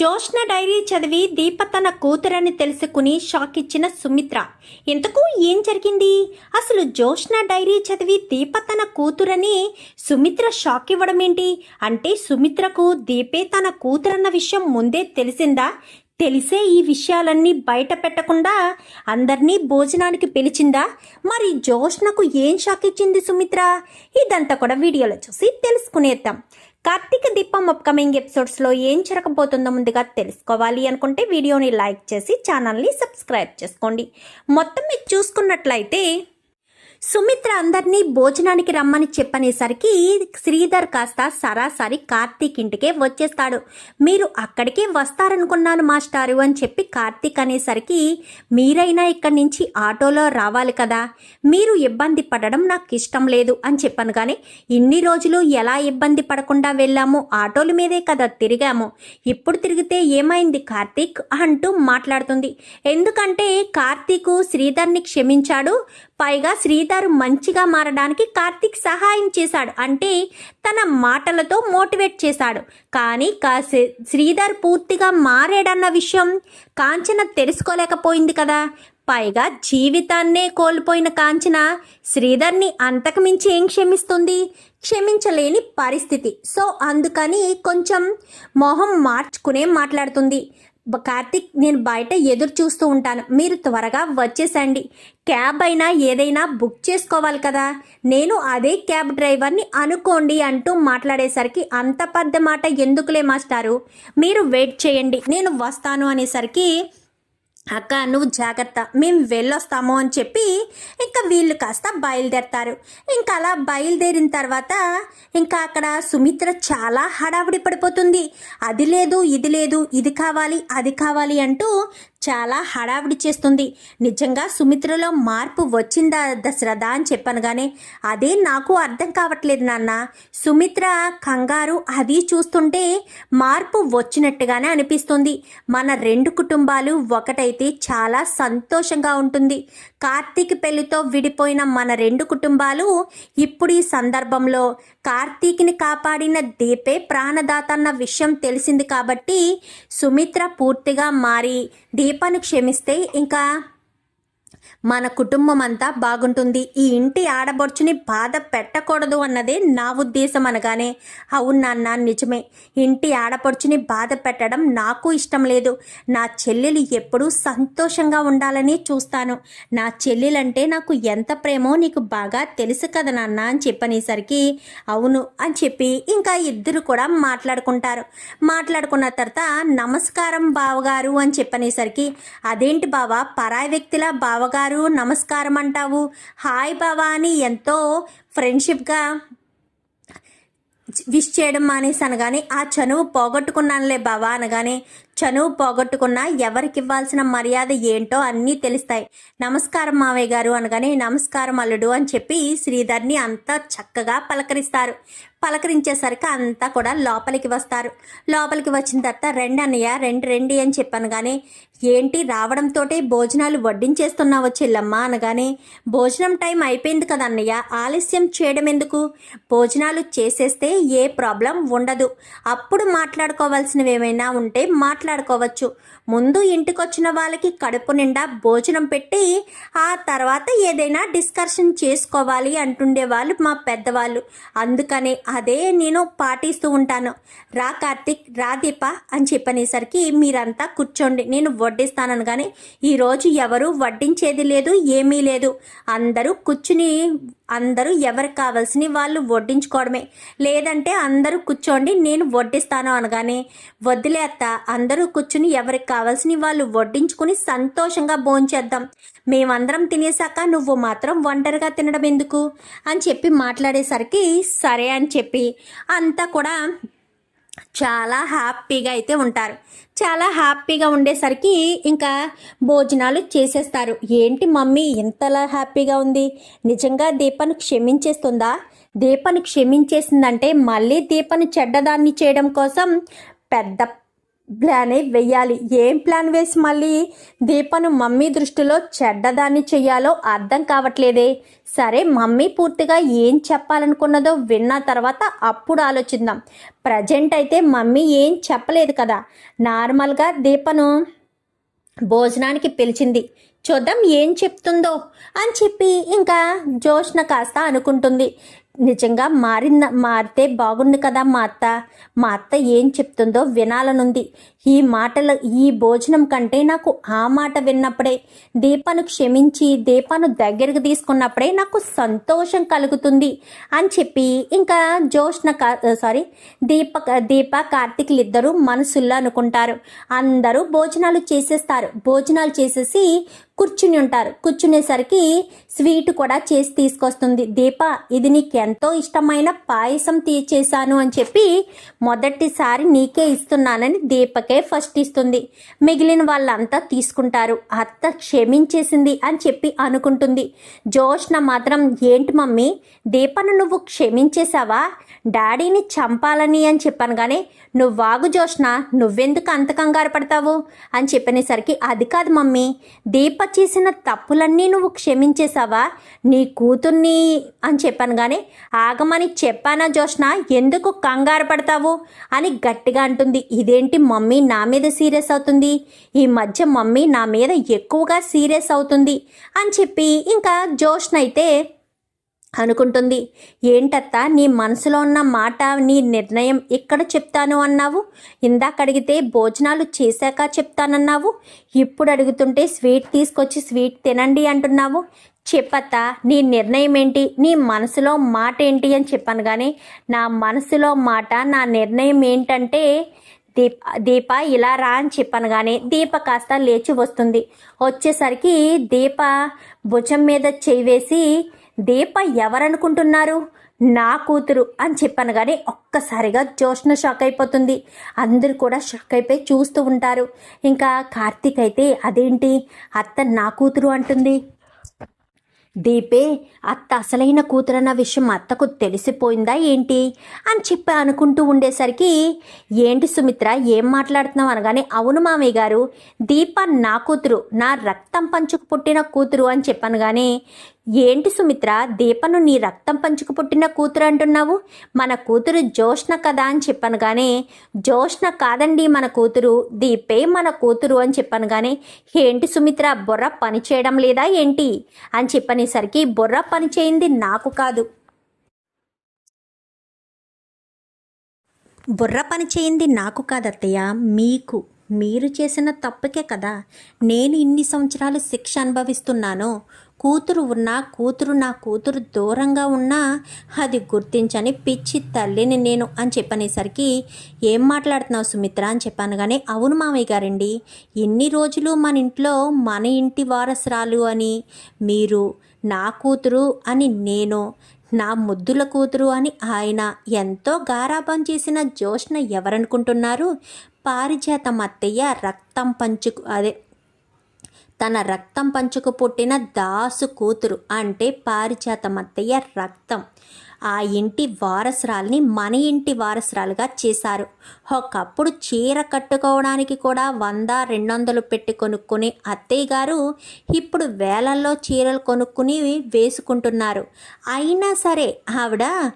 Joshna dairy చదివి దీప తన కూతురని తెలుసుకుని షాక్ ఇచ్చిన సుమిత్ర ఇంతకు ఏం జరిగింది? అసలు జోష్న డైరీ చదివి దీప తన కూతురని సుమిత్ర షాక్ ఇవ్వడం ఏంటి? అంటే సుమిత్రకు దీపే తన కూతురన్న విషయం ముందే తెలిసిందా? తెలిసే ఈ విషయాలన్నీ బయట పెట్టకుండా అందరినీ భోజనానికి పిలిచిందా? మరి జోష్నకు ఏం షాక్ ఇచ్చింది సుమిత్ర? ఇదంతా కూడా వీడియోలో చూసి తెలుసుకునేద్దాం. కార్తీక దీపం అప్కమింగ్ ఎపిసోడ్స్లో ఏం జరగబోతుందో ముందుగా తెలుసుకోవాలి అనుకుంటే వీడియోని లైక్ చేసి ఛానల్ని సబ్స్క్రైబ్ చేసుకోండి. మొత్తం మీరు చూసుకున్నట్లయితే సుమిత్ర అందరినీ భోజనానికి రమ్మని చెప్పనేసరికి శ్రీధర్ కాస్త సరాసరి కార్తీక్ ఇంటికే వచ్చేస్తాడు. మీరు అక్కడికే వస్తారనుకున్నాను మాస్టారు అని చెప్పి కార్తీక్ అనేసరికి మీరైనా ఇక్కడి నుంచి ఆటోలో రావాలి కదా. మీరు ఇబ్బంది పడడం నాకు ఇష్టం లేదు అని చెప్పాను కానీ ఇన్ని రోజులు ఎలా ఇబ్బంది పడకుండా వెళ్ళాము ఆటోల మీదే కదా తిరిగాము. ఇప్పుడు తిరిగితే ఏమైంది కార్తీక్? అంటూ మాట్లాడుతుంది. ఎందుకంటే కార్తీక్ శ్రీధర్ని క్షమించాడు. పైగా శ్రీధర్ మంచిగా మారడానికి కార్తిక్ సహాయం చేశాడు. అంటే తన మాటలతో మోటివేట్ చేశాడు. కానీ కా- శ్రీధర్ పూర్తిగా మారాడన్న విషయం కాంచన తెలుసుకోలేకపోయింది కదా. పైగా జీవితాన్నే కోల్పోయిన కాంచన శ్రీధర్ని అంతకుమించి ఏం క్షమిస్తుంది? క్షమించలేని పరిస్థితి. సో అందుకని కొంచెం మొహం మార్చుకునే మాట్లాడుతుంది. కార్తీక్ నేను బయట ఎదురు చూస్తూ ఉంటాను. మీరు త్వరగా వచ్చేసండి. క్యాబ్ అయినా ఏదైనా బుక్ చేసుకోవాలి కదా. నేను అదే క్యాబ్ డ్రైవర్ని అనుకోండి అంటూ మాట్లాడేసరికి అంత పెద్ద మాట ఎందుకులే మాస్టారు? మీరు వెయిట్ చేయండి. నేను వస్తాను అనేసరికి అక్క నువ్వు జాగ్రత్త. మేము వెళ్ళొస్తాము అని చెప్పి ఇంకా వీళ్ళు కాస్త బయలుదేరతారు. ఇంకా అలా బయలుదేరిన తర్వాత ఇంకా అక్కడ సుమిత్ర చాలా హడావిడి పడిపోతుంది. అది లేదు ఇది లేదు ఇది కావాలి అది కావాలి అంటూ చాలా హడావిడి చేస్తుంది. నిజంగా సుమిత్రలో మార్పు వచ్చిందా దశరథ అని చెప్పాను కానీ అదే నాకు అర్థం కావట్లేదు నాన్న. సుమిత్ర కంగారు అది చూస్తుంటే మార్పు వచ్చినట్టుగానే అనిపిస్తుంది. మన రెండు కుటుంబాలు ఒకటైతే చాలా సంతోషంగా ఉంటుంది. కార్తీక్ పెళ్ళితో విడిపోయిన మన రెండు కుటుంబాలు ఇప్పుడు ఈ సందర్భంలో కార్తీక్ని కాపాడిన దీపే ప్రాణదాత అన్న విషయం తెలిసింది కాబట్టి సుమిత్ర పూర్తిగా మారి దీపను క్షమిస్తే ఇంకా మన కుటుంబం అంతా బాగుంటుంది. ఈ ఇంటి ఆడబొడుచుని బాధ పెట్టకూడదు అన్నదే నా ఉద్దేశం అనగానే అవును నాన్న నిజమే. ఇంటి ఆడపడుచుని బాధ పెట్టడం నాకు ఇష్టం లేదు. నా చెల్లెలు ఎప్పుడూ సంతోషంగా ఉండాలని చూస్తాను. నా చెల్లెలంటే నాకు ఎంత ప్రేమో నీకు బాగా తెలుసు కదా నాన్న అని చెప్పనేసరికి అవును అని చెప్పి ఇంకా ఇద్దరు కూడా మాట్లాడుకుంటారు. మాట్లాడుకున్న తర్వాత నమస్కారం బావగారు అని చెప్పనేసరికి అదేంటి బావ? పరాయి వ్యక్తిలా బావగారు నమస్కారం అంటావు. హాయ్ బావా అని ఎంతో ఫ్రెండ్షిప్గా విష్ చేయడం మానేసి అనగానే ఆ చనువు పోగొట్టుకున్నానులే బావా అనగానే చనువు పోగొట్టుకున్నా ఎవరికి ఇవ్వాల్సిన మర్యాద ఏంటో అన్నీ తెలుస్తాయి. నమస్కారం మావయ్య గారు అనగానే నమస్కారం అల్లుడు అని చెప్పి శ్రీధర్ని అంతా చక్కగా పలకరిస్తారు. పలకరించేసరికి అంతా కూడా లోపలికి వస్తారు. లోపలికి వచ్చిన తర్వాత రెండు అన్నయ్య రెండు రెండి అని చెప్పాను కానీ ఏంటి రావడంతోటే భోజనాలు వడ్డించేస్తున్నావో చెల్లమ్మ అనగానే భోజనం టైం అయిపోయింది కదా అన్నయ్య ఆలస్యం చేయడం ఎందుకు భోజనాలు చేసేస్తే ఏ ప్రాబ్లం ఉండదు. అప్పుడు మాట్లాడుకోవాల్సినవి ఏమైనా ఉంటే మాట్లాడుకోవచ్చు. ముందు ఇంటికొచ్చిన వాళ్ళకి కడుపు నిండా భోజనం పెట్టి ఆ తర్వాత ఏదైనా డిస్కషన్ చేసుకోవాలి అంటుండే వాళ్ళు మా పెద్దవాళ్ళు. అందుకనే అదే నేను పాటిస్తూ ఉంటాను. రా కార్తిక్ రా దీప అని చెప్పనేసరికి మీరంతా కూర్చోండి నేను వడ్డిస్తానని కానీ ఈరోజు ఎవరు వడ్డించేది లేదు ఏమీ లేదు. అందరూ కూర్చుని అందరూ ఎవరికి కావాల్సిన వాళ్ళు వడ్డించుకోవడమే. లేదంటే అందరూ కూర్చోండి నేను వడ్డిస్తాను అనగానే వద్దులే అందరూ కూర్చుని ఎవరికి కావాల్సిన వాళ్ళు వడ్డించుకుని సంతోషంగా భోంచేద్దాం మేమందరం తినేసాక నువ్వు మాత్రం ఒంటరిగా తినడం ఎందుకు అని చెప్పి మాట్లాడేసరికి సరే అని చెప్పి అంతా కూడా చాలా హ్యాపీగా అయితే ఉంటారు. చాలా హ్యాపీగా ఉండేసరికి ఇంకా భోజనాలు చేసేస్తారు. ఏంటి మమ్మీ ఇంతలా హ్యాపీగా ఉంది? నిజంగా దీపను క్షమించేస్తుందా? దీపను క్షమించేసిందంటే మళ్ళీ దీపను చెడ్డదాన్ని చేయడం కోసం పెద్ద ప్లానే వెయ్యాలి. ఏం ప్లాన్ వేసి మళ్ళీ దీపను మమ్మీ దృష్టిలో చెడ్డదాన్ని చెయ్యాలో అర్థం కావట్లేదే. సరే మమ్మీ పూర్తిగా ఏం చెప్పాలనుకున్నదో విన్న తర్వాత అప్పుడు ఆలోచిద్దాం. ప్రజెంట్ అయితే మమ్మీ ఏం చెప్పలేదు కదా. నార్మల్గా దీపను భోజనానికి పిలిచింది. చూద్దాం ఏం చెప్తుందో అని చెప్పి ఇంకా జోష్న కాస్త అనుకుంటుంది. నిజంగా మారింద మారితే బాగుండు కదా మా అత్త మా అత్త ఏం చెప్తుందో వినాలనుంది. ఈ మాటలు ఈ భోజనం కంటే నాకు ఆ మాట విన్నప్పుడే దీపాను క్షమించి దీపాను దగ్గరికి తీసుకున్నప్పుడే నాకు సంతోషం కలుగుతుంది అని చెప్పి ఇంకా జోష్న సారీ దీప దీప కార్తీకులు ఇద్దరు మనసుల్లో అనుకుంటారు. అందరూ భోజనాలు చేసేస్తారు. భోజనాలు చేసేసి కూర్చుని ఉంటారు. కూర్చునేసరికి స్వీట్ కూడా చేసి తీసుకొస్తుంది. దీప ఇది నీకు ఎంతో ఇష్టమైన పాయసం తీ చేశాను అని చెప్పి మొదటిసారి నీకే ఇస్తున్నానని దీపకి ఫస్ట్ ఇస్తుంది. మిగిలిన వాళ్ళంతా తీసుకుంటారు. అత్త క్షమించేసింది అని చెప్పి అనుకుంటుంది. జోష్న మాత్రం ఏంటి మమ్మీ? దీపను నువ్వు క్షమించేశావా? డాడీని చంపాలని అని చెప్పాను కానీ నువ్వు వాగు జోష్న నువ్వెందుకు అంత కంగారు పడతావు? అని చెప్పనేసరికి అది కాదు మమ్మీ దీప చేసిన తప్పులన్నీ నువ్వు క్షమించేశావా? నీ కూతుర్ని అని చెప్పాను కానీ ఆగమని చెప్పానా జోష్న ఎందుకు కంగారు పడతావు? అని గట్టిగా అంటుంది ఇదేంటి మమ్మీ నా మీద సీరియస్ అవుతుంది? ఈ మధ్య మమ్మీ నా మీద ఎక్కువగా సీరియస్ అవుతుంది? అని చెప్పి ఇంకా జోష్న అయితే అనుకుంటుంది. ఏంటత్తా నీ మనసులో ఉన్న మాట నీ నిర్ణయం ఇక్కడ చెప్తాను అన్నావు? ఇందాక అడిగితే భోజనాలు చేశాక చెప్తానన్నావు? ఇప్పుడు అడుగుతుంటే స్వీట్ తీసుకొచ్చి స్వీట్ తినండి అంటున్నావు? చెప్పత్త నీ నిర్ణయం ఏంటి? నీ మనసులో మాట ఏంటి అని చెప్పాను కానీ నా మనసులో మాట నా నిర్ణయం ఏంటంటే దీప దీప ఇలా రా అని చెప్పాను కానీ దీప కాస్త లేచి వస్తుంది. వచ్చేసరికి దీప భుజం మీద చేయి వేసి దీప ఎవరనుకుంటున్నారు? నా కూతురు అని చెప్పాను కానీ ఒక్కసారిగా జోష్న షాక్ అయిపోతుంది. అందరూ కూడా షాక్ అయిపోయి చూస్తూ ఉంటారు. ఇంకా కార్తీక్ అయితే అదేంటి? అత్త నా కూతురు అంటుంది. దీపే అత్త అసలైన కూతురన్న విషయం అత్తకు తెలిసిపోయిందా ఏంటి? అని చెప్పి అనుకుంటూ ఉండేసరికి ఏంటి సుమిత్ర ఏం మాట్లాడుతున్నావు అనగానే అవును మామయ్య గారు దీప నా కూతురు నా రక్తం పంచుకు పుట్టిన కూతురు అని చెప్పాను కానీ ఏంటి సుమిత్ర దీపను నీ రక్తం పంచుకు పుట్టిన కూతురు అంటున్నావు? మన కూతురు జోష్ణ కదా అని చెప్పాను కానీ కాదండి మన కూతురు దీపే మన కూతురు అని చెప్పాను కానీ ఏంటి సుమిత్ర బుర్ర పని చేయడం లేదా ఏంటి? అని చెప్పనేసరికి బుర్ర పని చేయింది నాకు కాదు. బుర్ర పని చేయింది నాకు కాదత్తయ్య మీకు. మీరు చేసిన తప్పుకే కదా. నేను ఇన్ని సంవత్సరాలు శిక్ష అనుభవిస్తున్నాను. కూతురు ఉన్నా కూతురు నా కూతురు దూరంగా ఉన్నా అది గుర్తించని పిచ్చి తల్లిని నేను అని చెప్పనేసరికి ఏం మాట్లాడుతున్నావు సుమిత్ర? అని చెప్పాను. కానీ అవును మామయ్య గారండి ఎన్ని రోజులు మన ఇంట్లో మన ఇంటి వారసురాలు అని మీరు నా కూతురు అని నేను నా ముద్దుల కూతురు అని ఆయన ఎంతో గారాబం చేసిన జోష్న ఎవరనుకుంటున్నారు? పారిజాతం అత్తయ్య రక్తం పంచుకు అదే తన రక్తం పంచుకు పుట్టిన దాసు కూతురు అంటే పారిజాతమత్తయ్య రక్తం. ఆ ఇంటి వారసురాల్ని మన ఇంటి వారసురాలుగా చేశారు. ఒకప్పుడు చీర కట్టుకోవడానికి కూడా వంద రెండు వందలు పెట్టి కొనుక్కుని అత్తయ్య గారు ఇప్పుడు వేలల్లో చీరలు కొనుక్కుని వేసుకుంటున్నారు. అయినా సరే ఆవిడ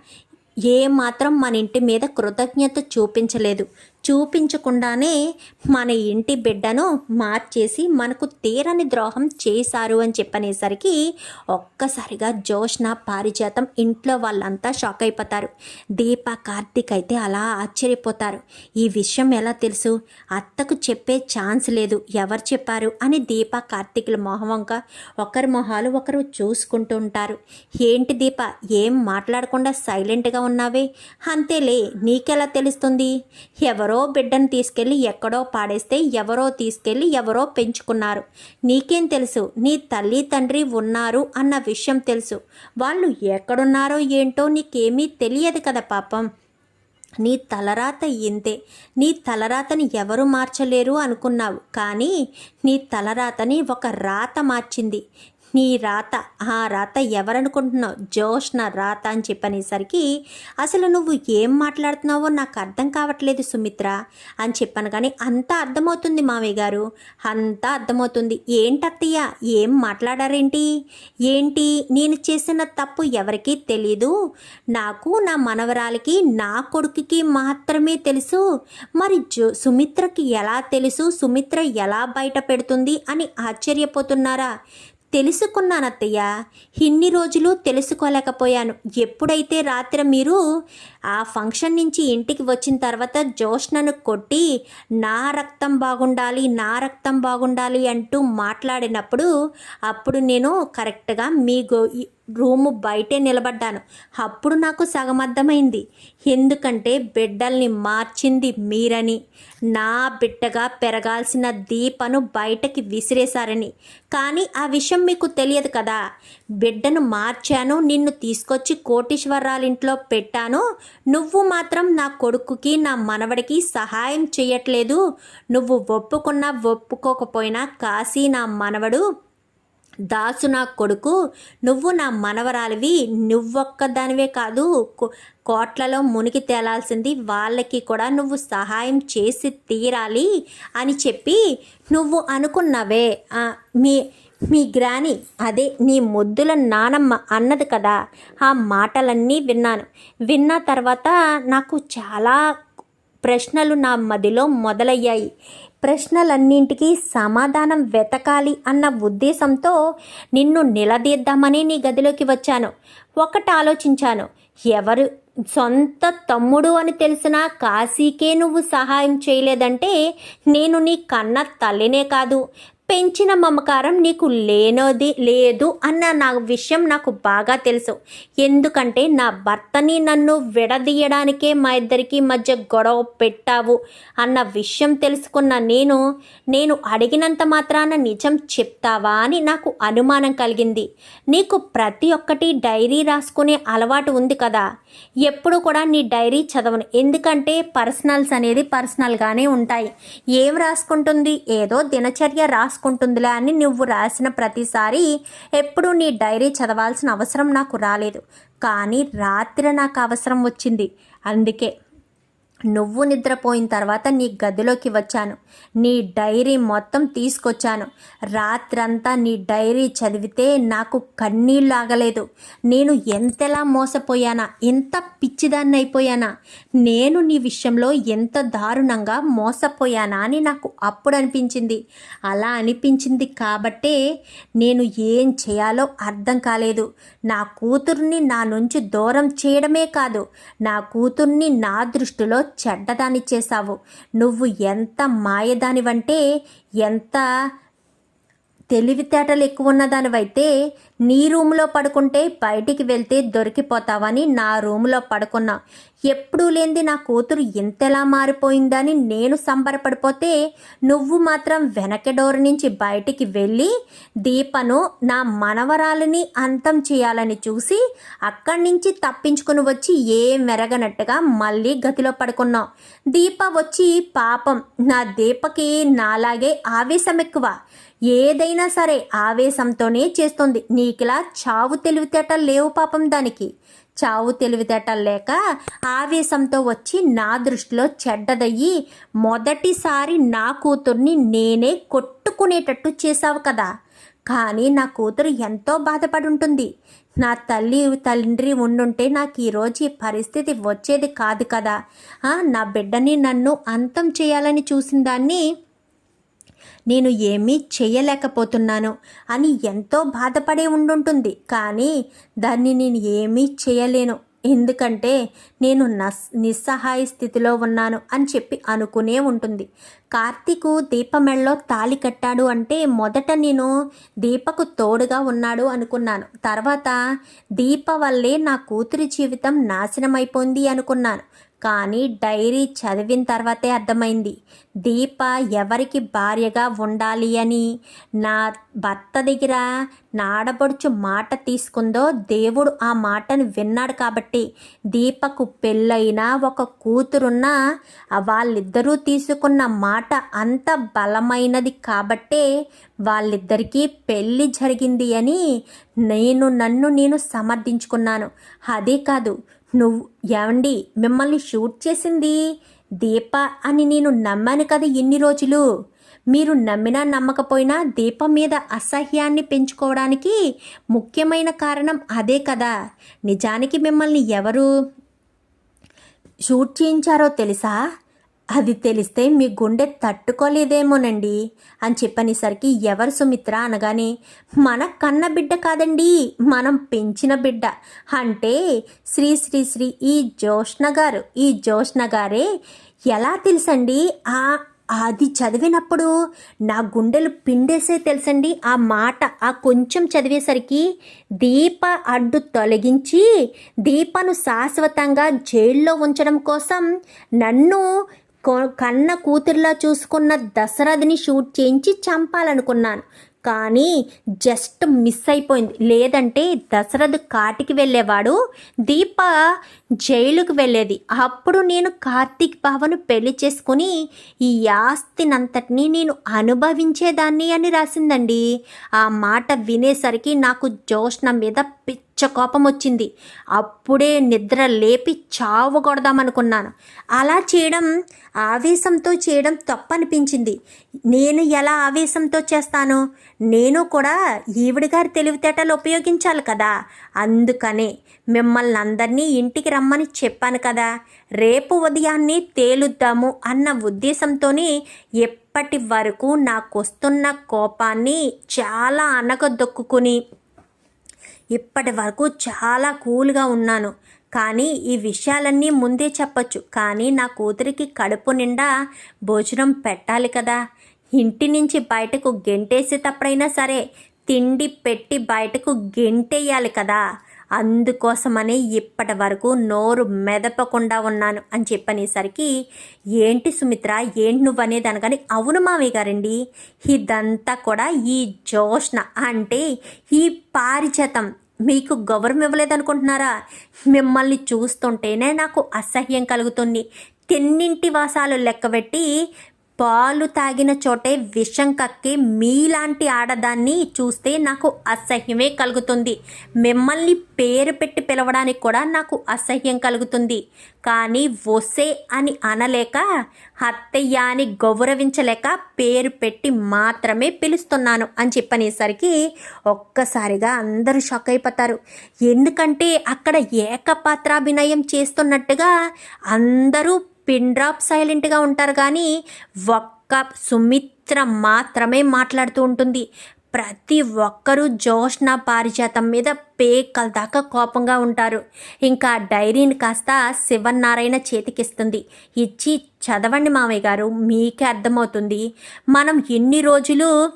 ఏ మాత్రం మన ఇంటి మీద కృతజ్ఞత చూపించలేదు. చూపించకుండానే మన ఇంటి బిడ్డను మార్చేసి మనకు తీరని ద్రోహం చేశారు అని చెప్పనేసరికి ఒక్కసారిగా జోష్న పారిజాతం ఇంట్లో వాళ్ళంతా షాక్ అయిపోతారు. దీప కార్తీక్ అయితే అలా ఆశ్చర్యపోతారు. ఈ విషయం ఎలా తెలుసు? అత్తకు చెప్పే ఛాన్స్ లేదు. ఎవరు చెప్పారు? అని దీప కార్తీకుల మొహం వంక ఒకరి మొహాలు ఒకరు చూసుకుంటూ ఉంటారు. ఏంటి దీప? ఏం మాట్లాడకుండా సైలెంట్గా ఉన్నావే? అంతేలే నీకెలా తెలుస్తుంది? ఎవరో బిడ్డను తీసుకెళ్ళి ఎక్కడో పాడేస్తే ఎవరో తీసుకెళ్ళి ఎవరో పెంచుకున్నారు. నీకేం తెలుసు? నీ తల్లి తండ్రి ఉన్నారు అన్న విషయం తెలుసు. వాళ్ళు ఎక్కడున్నారో ఏంటో నీకేమీ తెలియదు కదా పాపం. నీ తలరాత ఇంతే. నీ తలరాతని ఎవరు మార్చలేరు అనుకున్నావు. కానీ నీ తలరాతని ఒక రాత మార్చింది. నీ రాత ఆ రాత ఎవరనుకుంటున్నావు? జోష్న రాత అని చెప్పనేసరికి అసలు నువ్వు ఏం మాట్లాడుతున్నావో నాకు అర్థం కావట్లేదు సుమిత్ర అని చెప్పాను. కానీ అంతా అర్థమవుతుంది మావయ్య గారు. అంతా అర్థమవుతుంది. ఏంటత్తయ్య? ఏం మాట్లాడారేంటి? ఏంటి? నేను చేసిన తప్పు ఎవరికీ తెలీదు. నాకు నా మనవరాలికి నా కొడుకుకి మాత్రమే తెలుసు. మరి జో సుమిత్రకి ఎలా తెలుసు? సుమిత్ర ఎలా బయట పెడుతుంది? అని ఆశ్చర్యపోతున్నారా? తెలుసుకున్నానత్తయ్య. ఇన్ని రోజులు తెలుసుకోలేకపోయాను. ఎప్పుడైతే రాత్రి మీరు ఆ ఫంక్షన్ నుంచి ఇంటికి వచ్చిన తర్వాత జోష్నను కొట్టి నా రక్తం బాగుండాలి నా రక్తం బాగుండాలి అంటూ మాట్లాడినప్పుడు అప్పుడు నేను కరెక్ట్గా మీ గో రూము బయటే నిలబడ్డాను. అప్పుడు నాకు సగమర్థమైంది. ఎందుకంటే బిడ్డల్ని మార్చింది మీరని. నా బిడ్డగా పెరగాల్సిన దీపను బయటకి విసిరేశారని. కానీ ఆ విషయం మీకు తెలియదు కదా. బిడ్డను మార్చాను నిన్ను తీసుకొచ్చి కోటీశ్వరరాలింట్లో పెట్టాను నువ్వు మాత్రం నా కొడుకుకి నా మనవడికి సహాయం చేయట్లేదు నువ్వు ఒప్పుకున్నా ఒప్పుకోకపోయినా కాశీ నా మనవడు దాసు నా కొడుకు. నువ్వు నా మనవరాలివి నువ్వొక్కదానివే కాదు. కో- కోట్లలో మునిగి తేలాల్సింది వాళ్ళకి కూడా నువ్వు సహాయం చేసి తీరాలి అని చెప్పి నువ్వు అనుకున్నావే. మీ మీ గ్రాని అదే నీ ముద్దుల నానమ్మ అన్నది కదా. ఆ మాటలన్నీ విన్నాను. విన్న తర్వాత నాకు చాలా ప్రశ్నలు నా మదిలో మొదలయ్యాయి. ప్రశ్నలన్నింటికీ సమాధానం వెతకాలి అన్న ఉద్దేశంతో నిన్ను నిలదీద్దామని నీ గదిలోకి వచ్చాను. ఒకటి ఆలోచించాను. ఎవరు సొంత తమ్ముడు అని తెలిసిన కాశీకే నువ్వు సహాయం చేయలేదంటే నేను నీ కన్న తల్లినే కాదు. పెంచిన మమకారం నీకు లేనోది లేదు అన్న నా విషయం నాకు బాగా తెలుసు. ఎందుకంటే నా భర్తని నన్ను విడదీయడానికే మా ఇద్దరికి మధ్య గొడవ పెట్టావు అన్న విషయం తెలుసుకున్న నేను నేను అడిగినంత మాత్రాన నిజం చెప్తావా అని నాకు అనుమానం కలిగింది. నీకు ప్రతి ఒక్కటి డైరీ రాసుకునే అలవాటు ఉంది కదా. ఎప్పుడు కూడా నీ డైరీ చదవను. ఎందుకంటే పర్సనల్స్ అనేది పర్సనల్గానే ఉంటాయి. ఏం రాసుకుంటుంది? ఏదో దినచర్య రాసుకుంటుందిలే అని నువ్వు రాసిన ప్రతిసారి ఎప్పుడు నీ డైరీ చదవాల్సిన అవసరం నాకు రాలేదు. కానీ రాత్రి నాకు అవసరం వచ్చింది. అందుకే నువ్వు నిద్రపోయిన తర్వాత నీ గదిలోకి వచ్చాను. నీ డైరీ మొత్తం తీసుకొచ్చాను. రాత్రంతా నీ డైరీ చదివితే నాకు కన్నీళ్ళు ఆగలేదు. నేను ఎంతలా మోసపోయానా? ఎంత పిచ్చిదాన్ని అయిపోయానా? నేను నీ విషయంలో ఎంత దారుణంగా మోసపోయానా అని నాకు అప్పుడు అనిపించింది. అలా అనిపించింది కాబట్టే నేను ఏం చేయాలో అర్థం కాలేదు. నా కూతుర్ని నా నుంచి దూరం చేయడమే కాదు నా కూతుర్ని నా దృష్టిలో చెడ్డదానిచ్చేశావు నువ్వు ఎంత మాయదానివంటే ఎంత తెలివితేటలు ఎక్కువ ఉన్నదానివైతే నీ రూమ్లో పడుకుంటే బయటికి వెళ్తే దొరికిపోతావని నా రూమ్లో పడుకున్నా. ఎప్పుడూ లేనిది నా కూతురు ఎంతలా మారిపోయిందని నేను సంబరపడిపోతే నువ్వు మాత్రం వెనక డోర్ నుంచి బయటికి వెళ్ళి దీపను నా మనవరాలిని అంతం చేయాలని చూసి అక్కడి నుంచి తప్పించుకుని వచ్చి ఏం మెరగనట్టుగా మళ్ళీ గతిలో పడుకున్నావు దీప వచ్చి పాపం నా దీపకి నాలాగే ఆవేశం ఎక్కువ ఏదైనా సరే ఆవేశంతోనే చేస్తుంది. నీకులా చావు తెలివితేటలు లేవు పాపం దానికి. చావు తెలివితేటలు లేక ఆవేశంతో వచ్చి నా దృష్టిలో చెడ్డదయ్యి మొదటిసారి నా కూతుర్ని నేనే కొట్టుకునేటట్టు చేశావు కదా. కానీ నా కూతురు ఎంతో బాధపడి ఉంటుంది నా తల్లి తండ్రి ఉండుంటే నాకు ఈరోజు ఈ పరిస్థితి వచ్చేది కాదు కదా. నా బిడ్డని నన్ను అంతం చేయాలని చూసిన దాన్ని నేను ఏమీ చేయలేకపోతున్నాను అని ఎంతో బాధపడే ఉండుంటుంది. కానీ దాన్ని నేను ఏమీ చేయలేను. ఎందుకంటే నేను నస్ నిస్సహాయ స్థితిలో ఉన్నాను అని చెప్పి అనుకునే ఉంటుంది. కార్తీకు దీపమెళ్ళలో తాళి కట్టాడు అంటే మొదట నేను దీపకు తోడుగా ఉన్నాడు అనుకున్నాను. తర్వాత దీప వల్లే నా కూతురి జీవితం నాశనమైపోయింది అనుకున్నాను. కానీ డైరీ చదివిన తర్వాతే అర్థమైంది. దీప ఎవరికి భార్యగా ఉండాలి అని? నా భర్త దగ్గర నాడబడుచు మాట తీసుకుందో దేవుడు ఆ మాటను విన్నాడు కాబట్టి దీపకు పెళ్ళైన ఒక కూతురున్నా వాళ్ళిద్దరూ తీసుకున్న మాట అంత బలమైనది కాబట్టే వాళ్ళిద్దరికీ పెళ్ళి జరిగింది అని నేను నన్ను నేను సమర్థించుకున్నాను. అదే కాదు నువ్వు ఏమండి మిమ్మల్ని షూట్ చేసింది దీప అని నేను నమ్మాను కదా ఇన్ని రోజులు. మీరు నమ్మినా నమ్మకపోయినా దీపం మీద అసహ్యాన్ని పెంచుకోవడానికి ముఖ్యమైన కారణం అదే కదా. నిజానికి మిమ్మల్ని ఎవరు షూట్ చేయించారో తెలుసా? అది తెలిస్తే మీ గుండె తట్టుకోలేదేమోనండి అని చెప్పనేసరికి ఎవరు సుమిత్ర అనగానే మన కన్న బిడ్డ కాదండి మనం పెంచిన బిడ్డ. అంటే శ్రీ శ్రీ శ్రీ ఈ జోష్ణ గారు ఈ జోష్ణ గారే ఎలా తెలుసండి ఆ అది చదివినప్పుడు నా గుండెలు పిండేసే తెలుసండి ఆ మాట ఆ కొంచెం చదివేసరికి దీప అడ్డు తొలగించి దీపను శాశ్వతంగా జైల్లో ఉంచడం కోసం నన్ను కన్న కూతురులా చూసుకున్న దశరథిని షూట్ చేయించి చంపాలనుకున్నాను. కానీ జస్ట్ మిస్ అయిపోయింది. లేదంటే దశరథ్ కాటికి వెళ్ళేవాడు దీప జైలుకు వెళ్ళేది. అప్పుడు నేను కార్తీక్ బావను పెళ్ళి చేసుకుని ఈ ఆస్తినంతటినీ నేను అనుభవించేదాన్ని అని రాసిందండి. ఆ మాట వినేసరికి నాకు జోష్ణ మీద పిచ్చి కోపం వచ్చింది అప్పుడే నిద్ర లేపి చావు కొడదామనుకున్నాను. అలా చేయడం ఆవేశంతో చేయడం తప్పనిపించింది. నేను ఎలా ఆవేశంతో చేస్తాను? నేను కూడా ఈవిడి గారి తెలివితేటలు ఉపయోగించాలి కదా. అందుకనే మిమ్మల్ని అందరినీ ఇంటికి రమ్మని చెప్పాను కదా. రేపు ఉదయాన్నే తేలుద్దాము అన్న ఉద్దేశంతోనే ఎప్పటి వరకు నాకొస్తున్న కోపాన్ని చాలా అనగదొక్కుని ఇప్పటి వరకు చాలా కూల్గా ఉన్నాను. కానీ ఈ విషయాలన్నీ ముందే చెప్పచ్చు. కానీ నా కూతురికి కడుపు నిండా భోజనం పెట్టాలి కదా. ఇంటి నుంచి బయటకు గెంటేసేటప్పుడైనా సరే తిండి పెట్టి బయటకు గెంటేయాలి కదా. అందుకోసమనే ఇప్పటి వరకు నోరు మెదపకుండా ఉన్నాను అని చెప్పనేసరికి ఏంటి సుమిత్ర ఏంటి నువ్వనేది అనగానే అవును మామయ్య గారండి ఇదంతా కూడా ఈ జోష్న అంటే ఈ పారిజాతం. మీకు గౌరవం ఇవ్వలేదనుకుంటున్నారా? మిమ్మల్ని చూస్తుంటేనే నాకు అసహ్యం కలుగుతుంది. తిన్నింటి వాసాలు లెక్కబెట్టి పాలు తాగిన చోటే విషం కక్కి మీలాంటి ఆడదాన్ని చూస్తే నాకు అసహ్యమే కలుగుతుంది. మిమ్మల్ని పేరు పెట్టి పిలవడానికి కూడా నాకు అసహ్యం కలుగుతుంది. కానీ వసే అని అనలేక అత్తయ్య అని గౌరవించలేక పేరు పెట్టి మాత్రమే పిలుస్తున్నాను అని చెప్పనేసరికి ఒక్కసారిగా అందరూ షాక్ అయిపోతారు. ఎందుకంటే అక్కడ ఏకపాత్రాభినయం చేస్తున్నట్టుగా అందరూ పిన్ డ్రాప్ సైలెంట్గా ఉంటారు కానీ ఒక్క సుమిత్ర మాత్రమే మాట్లాడుతూ ఉంటుంది. ప్రతి ఒక్కరూ జోష్న పారిజాతం మీద పేకల దాకా కోపంగా ఉంటారు. ఇంకా డైరీని కాస్త శివనారాయణ చేతికిస్తుంది. ఇచ్చి చదవండి మామయ్య గారు మీకే అర్థమవుతుంది. మనం ఎన్ని రోజులు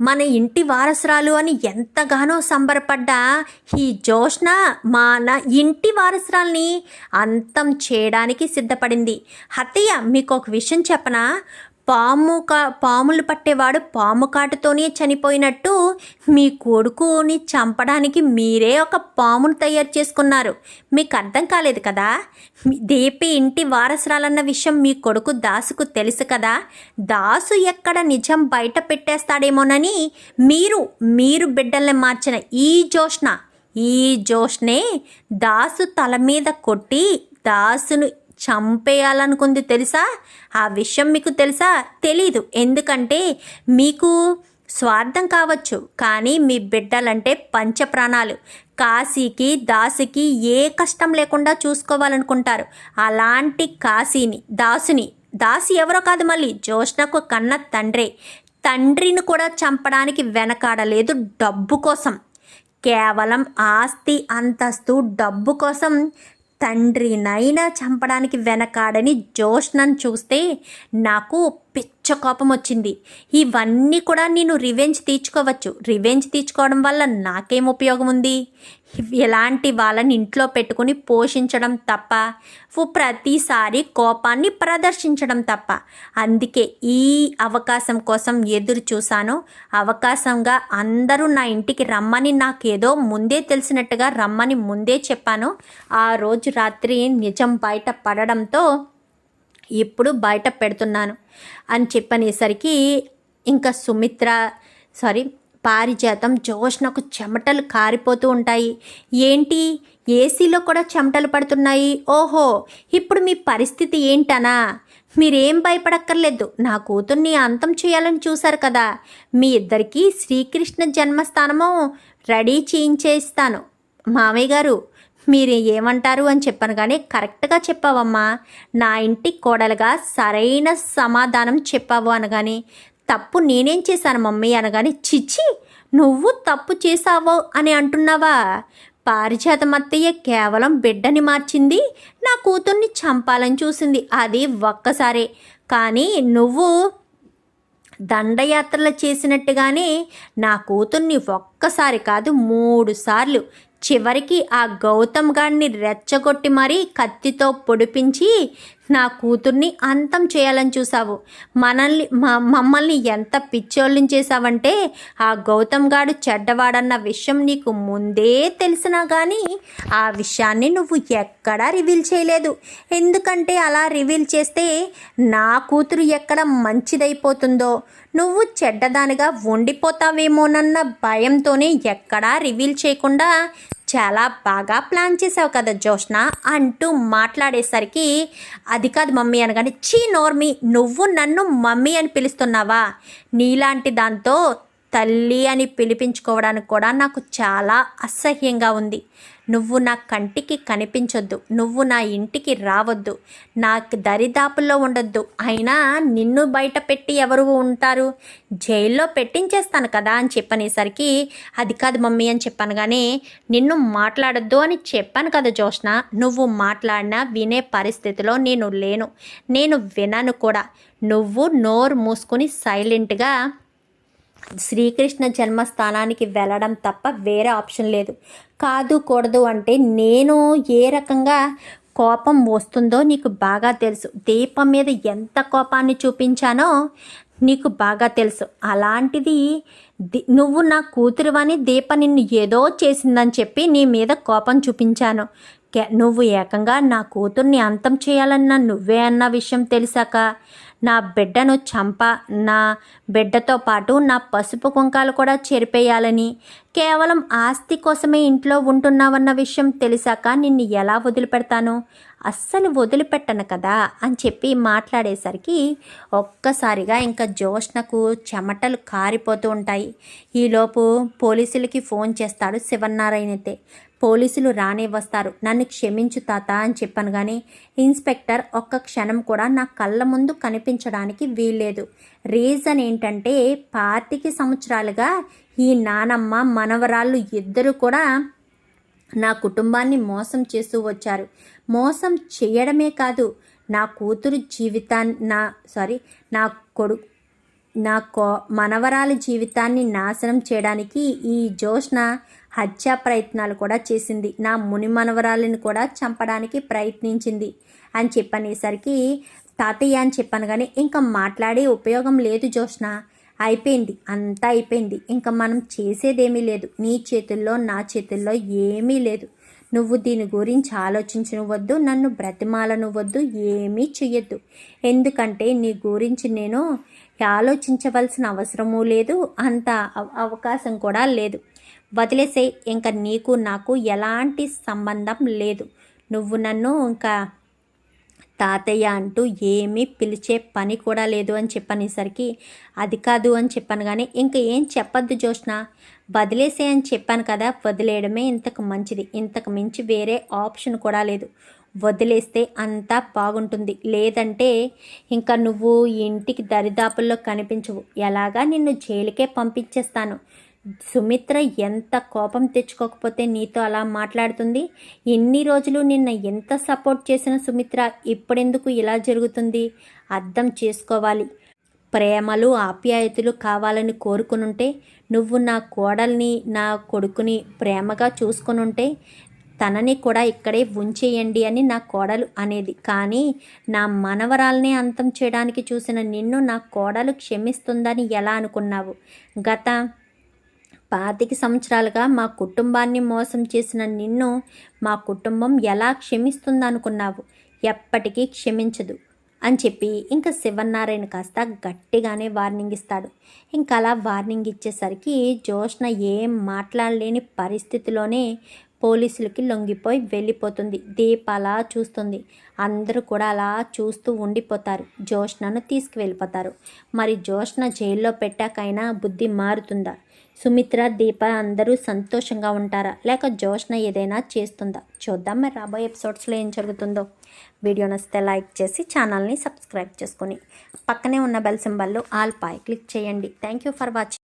మన ఇంటి వారసురాలు అని ఎంతగానో సంబరపడ్డా ఈ జోష్న మన ఇంటి వారసురాల్ని అంతం చేయడానికి సిద్ధపడింది. హతయ్య మీకు ఒక విషయం చెప్పనా? పాము కా పాములు పట్టేవాడు పాము కాటుతోనే చనిపోయినట్టు మీ కొడుకుని చంపడానికి మీరే ఒక పామును తయారు చేసుకున్నారు. మీకు అర్థం కాలేదు కదా? మీ దేపి ఇంటి వారసురాలన్న విషయం మీ కొడుకు దాసుకు తెలుసు కదా? దాసు ఎక్కడ నిజం బయట పెట్టేస్తాడేమోనని మీరు మీరు బిడ్డల్ని మార్చిన ఈ జోష్న ఈ జోష్నే దాసు తల మీద కొట్టి దాసును చంపేయాలనుకుంది తెలుసా? ఆ విషయం మీకు తెలుసా? తెలీదు. ఎందుకంటే మీకు స్వార్థం కావచ్చు. కానీ మీ బిడ్డలంటే పంచప్రాణాలు. కాశీకి దాసికి ఏ కష్టం లేకుండా చూసుకోవాలనుకుంటారు. అలాంటి కాశీని దాసుని దాసి ఎవరో కాదు మళ్ళీ జోష్నకు కన్న తండ్రే. తండ్రిని కూడా చంపడానికి వెనకాడలేదు డబ్బు కోసం. కేవలం ఆస్తి అంతస్తు డబ్బు కోసం తండ్రినైనా చంపడానికి వెనకాడని జోష్నను చూస్తే నాకు పిచ్చ పిచ్చ కోపం వచ్చింది ఇవన్నీ కూడా నేను రివెంజ్ తీర్చుకోవచ్చు. రివెంజ్ తీర్చుకోవడం వల్ల నాకేం ఉపయోగం ఉంది ఎలాంటి వాళ్ళని ఇంట్లో పెట్టుకుని పోషించడం తప్ప ప్రతిసారి కోపాన్ని ప్రదర్శించడం తప్ప. అందుకే ఈ అవకాశం కోసం ఎదురు చూశాను. అవకాశంగా అందరూ నా ఇంటికి రమ్మని నాకేదో ముందే తెలిసినట్టుగా రమ్మని ముందే చెప్పాను. ఆ రోజు రాత్రి నిజం బయట పడడంతో ఇప్పుడు బయట పెడుతున్నాను. అని చెప్పనేసరికి ఇంకా సుమిత్ర సారీ పారిజాతం జోష్నకు చెమటలు కారిపోతూ ఉంటాయి. ఏంటి? ఏసీలో కూడా చెమటలు పడుతున్నాయి? ఓహో ఇప్పుడు మీ పరిస్థితి ఏంటనా? మీరేం భయపడక్కర్లేదు. నా కూతుర్ని అంతం చేయాలని చూశారు కదా. మీ ఇద్దరికీ శ్రీకృష్ణ జన్మస్థానము రెడీ చేయించేస్తాను. మామయ్య గారు మీరు ఏమంటారు అని చెప్పాను కానీ కరెక్ట్గా చెప్పావమ్మా. నా ఇంటి కోడలుగా సరైన సమాధానం చెప్పావు అనగాని తప్పు నేనేం చేశాను మమ్మీ అనగానే చిచ్చి నువ్వు తప్పు చేశావు అని అంటున్నావా? పారిజాత అత్తయ్య కేవలం బిడ్డని మార్చింది నా కూతుర్ని చంపాలని చూసింది అది ఒక్కసారే. కానీ నువ్వు దండయాత్రలు చేసినట్టుగానే నా కూతుర్ని ఒక్కసారి కాదు మూడు సార్లు చివరికి ఆ గౌతమ్ గాడిని రెచ్చగొట్టి మరీ కత్తితో పొడిపించి నా కూతుర్ని అంతం చేయాలని చూసావు మనల్ని మమ్మల్ని ఎంత పిచ్చోళ్ళించేశావంటే ఆ గౌతమ్ గాడు చెడ్డవాడన్న విషయం నీకు ముందే తెలిసినా కానీ ఆ విషయాన్ని నువ్వు ఎక్కడా రివీల్ చేయలేదు. ఎందుకంటే అలా రివీల్ చేస్తే నా కూతురు ఎక్కడ మంచిదైపోతుందో నువ్వు చెడ్డదానిగా ఉండిపోతావేమోనన్న భయంతోనే ఎక్కడా రివీల్ చేయకుండా చాలా బాగా ప్లాన్ చేసావు కదా జోష్న అంటూ మాట్లాడేసరికి అది కాదు మమ్మీ అనగానే చీ నోర్మి నువ్వు నన్ను మమ్మీ అని పిలుస్తున్నావా? నీలాంటి దాంతో తల్లి అని పిలిపించుకోవడానికి కూడా నాకు చాలా అసహ్యంగా ఉంది. నువ్వు నా కంటికి కనిపించొద్దు. నువ్వు నా ఇంటికి రావద్దు. నాకు దరిదాపుల్లో ఉండొద్దు. అయినా నిన్ను బయట పెట్టి ఎవరు ఉంటారు? జైల్లో పెట్టించేస్తాను కదా అని చెప్పనేసరికి అది కాదు మమ్మీ అని చెప్పాను కానీ నిన్ను మాట్లాడొద్దు అని చెప్పాను కదా జోష్న నువ్వు మాట్లాడినా వినే పరిస్థితిలో నేను లేను. నేను వినను కూడా. నువ్వు నోరు మూసుకొని సైలెంట్గా శ్రీకృష్ణ జన్మస్థానానికి వెళ్ళడం తప్ప వేరే ఆప్షన్ లేదు. కాదు కూడదు అంటే నేను ఏ రకంగా కోపం వస్తుందో నీకు బాగా తెలుసు. దీపం మీద ఎంత కోపాన్ని చూపించానో నీకు బాగా తెలుసు. అలాంటిది నువ్వు నా కూతురువని దీప నిన్ను ఏదో చేసిందని చెప్పి నీ మీద కోపం చూపించాను. నువ్వు ఏకంగా నా కూతుర్ని అంతం చేయాలన్న నువ్వే అన్న విషయం తెలిసాక నా బిడ్డను చంప నా బిడ్డతో పాటు నా పసుపు కుంకాలు కూడా చెరిపేయాలని. కేవలం ఆస్తి కోసమే ఇంట్లో ఉంటున్నావన్న విషయం తెలిసాక నిన్ను ఎలా వదిలిపెడతాను? అస్సలు వదిలిపెట్టను కదా అని చెప్పి మాట్లాడేసరికి ఒక్కసారిగా ఇంకా జోష్నకు చెమటలు కారిపోతూ ఉంటాయి. ఈలోపు పోలీసులకి ఫోన్ చేస్తాడు శివనారాయణతే పోలీసులు రానే వస్తారు. నన్ను క్షమించు తాత అని చెప్పాను కానీ ఇన్స్పెక్టర్ ఒక్క క్షణం కూడా నా కళ్ళ ముందు కనిపించడానికి వీల్లేదు. రీజన్ ఏంటంటే పాతికి సంవత్సరాలుగా ఈ నానమ్మ మనవరాళ్ళు ఇద్దరు కూడా నా కుటుంబాన్ని మోసం చేస్తూ వచ్చారు. మోసం చేయడమే కాదు నా కూతురు జీవితాన్ని నా సారీ నా కొడు నా కో మనవరాల జీవితాన్ని నాశనం చేయడానికి ఈ జోష్న హత్యా ప్రయత్నాలు కూడా చేసింది. నా ముని మనవరాలిని కూడా చంపడానికి ప్రయత్నించింది అని చెప్పనేసరికి తాతయ్య అని చెప్పాను కానీ ఇంకా మాట్లాడే ఉపయోగం లేదు జోష్న. అయిపోయింది అంతా అయిపోయింది. ఇంకా మనం చేసేదేమీ లేదు. నీ చేతుల్లో నా చేతుల్లో ఏమీ లేదు. నువ్వు దీని గురించి ఆలోచించనివ్వద్దు నన్ను బ్రతిమాలనివ్వద్దు ఏమీ చెయ్యొద్దు. ఎందుకంటే నీ గురించి నేను ఆలోచించవలసిన అవసరమూ లేదు అంత అవకాశం కూడా లేదు. వదిలేసే ఇంకా నీకు నాకు ఎలాంటి సంబంధం లేదు. నువ్వు నన్ను ఇంకా తాతయ్య అంటూ ఏమీ పిలిచే పని కూడా లేదు అని చెప్పనేసరికి అది కాదు అని చెప్పాను కానీ ఇంకా ఏం చెప్పద్దు జోష్న వదిలేసే అని చెప్పాను కదా వదిలేయడమే ఇంతకు మంచిది. ఇంతకు మించి వేరే ఆప్షన్ కూడా లేదు. వదిలేస్తే అంతా బాగుంటుంది. లేదంటే ఇంకా నువ్వు ఇంటికి దరిదాపుల్లో కనిపించవు. ఎలాగా నిన్ను జైలుకే పంపించేస్తాను. సుమిత్ర ఎంత కోపం తెచ్చుకోకపోతే నీతో అలా మాట్లాడుతుంది? ఎన్ని రోజులు నిన్న ఎంత సపోర్ట్ చేసిన సుమిత్ర? ఇప్పుడెందుకు ఇలా జరుగుతుంది? అర్థం చేసుకోవాలి. ప్రేమలు ఆప్యాయతలు కావాలని కోరుకునుంటే నువ్వు నా కోడల్ని నా కొడుకుని ప్రేమగా చూసుకునుంటే తనని కూడా ఇక్కడే ఉంచేయండి అని నా కోడలు అనేది. కానీ నా మనవరాల్ని అంతం చేయడానికి చూసిన నిన్ను నా కోడలు క్షమిస్తుందని ఎలా అనుకున్నావు? గత పాతిక సంవత్సరాలుగా మా కుటుంబాన్ని మోసం చేసిన నిన్ను మా కుటుంబం ఎలా క్షమిస్తుందనుకున్నావు? ఎప్పటికీ క్షమించదు అని చెప్పి ఇంకా శివనారాయణ కాస్త గట్టిగానే వార్నింగ్ ఇస్తాడు. ఇంకా అలా వార్నింగ్ ఇచ్చేసరికి జోష్న ఏం మాట్లాడలేని పరిస్థితిలోనే పోలీసులకి లొంగిపోయి వెళ్ళిపోతుంది. దీప అలా చూస్తుంది. అందరూ కూడా అలా చూస్తూ ఉండిపోతారు. జోష్నను తీసుకువెళ్ళిపోతారు. మరి జోష్న జైల్లో పెట్టాకైనా బుద్ధి మారుతుందా? సుమిత్ర దీప అందరూ సంతోషంగా ఉంటారా? లేక జోష్న ఏదైనా చేస్తుందా? చూద్దాం మరి రాబోయే ఎపిసోడ్స్లో ఏం జరుగుతుందో. వీడియో నచ్చితే లైక్ చేసి ఛానల్ని సబ్స్క్రైబ్ చేసుకొని పక్కనే ఉన్న బెల్ సింబల్లో ఆల్ పై క్లిక్ చేయండి. Thank you for watching